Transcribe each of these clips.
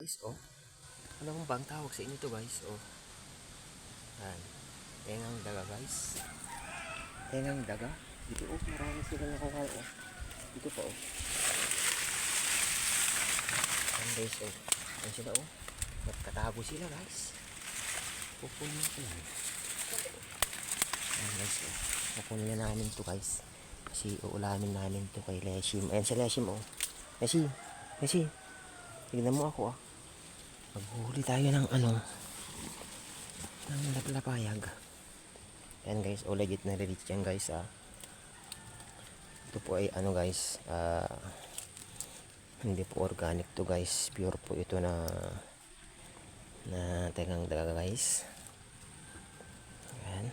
Guys, oh. Ano kung bang tawag sa inyo to guys, oh. Yan. Tengang daga guys. Tengang daga. Dito oh, marami sila nakuha oh. Dito pa oh. Yan guys, oh. Yan sila oh. Nagkatago sila guys. Pupunin ko yan. Yan guys, oh. Pupunin na namin to guys. Kasi uulamin namin to kay Leshim. Ayan si Leshim oh. Leshim. Leshim. Tignan mo ako ah. Maghuhuli tayo ng ano ng laplapayag. Yan guys, oh legit na legit yan guys ah. Ito po ay ano guys, ah hindi po organic to guys. Pure po ito na na tegang daga guys. Yan.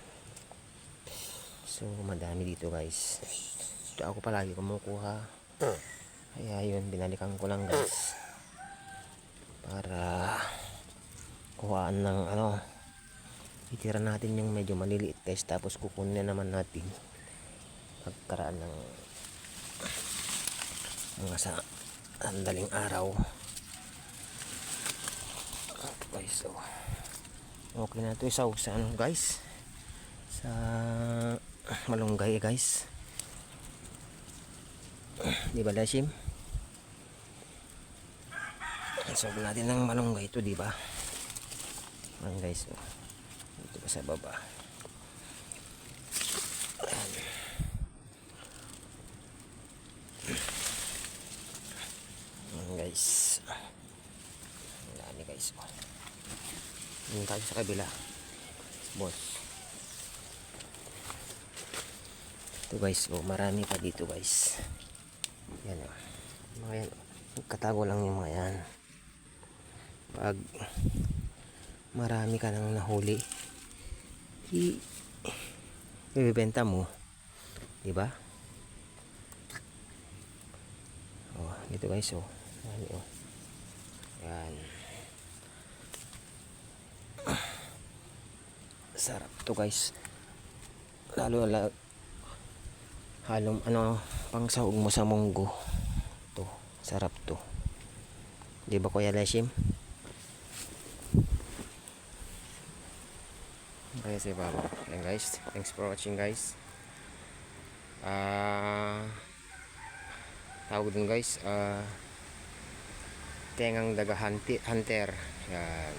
So madami dito guys. Ito ako palagi kumukuha. Kaya yun, binalikan ko lang guys para kuhaan ng ano itira natin yung medyo maliliit guys. Tapos kukunin na naman natin pagkaraan ng mga sa andaling araw. Guys so okay na ito isaw sa ano guys? Sa malunggay guys. Di ba Lashim? Solve natin ng malunggay ito, di ba? Ayan guys, oh. Dito pa sa baba. Ayan. Guys. Ang dami guys. Oh. Dito tayo sa kabila. Boss. Ito guys, oh, marami pa dito guys. Yan oh. Mga yan, oh. Katago lang yung mga yan pag marami ka nang nahuli i ibebenta mo. Di ba oh dito guys oh. Yan oh. Yan sarap to guys. Lalo la halong ano pang sahog mo sa munggo. To sarap to. Di ba kuya Leshim Kaya si Papa. Yan guys. Thanks for watching guys. Ah tawag dun guys. Ah tengang daga hunter. Yan.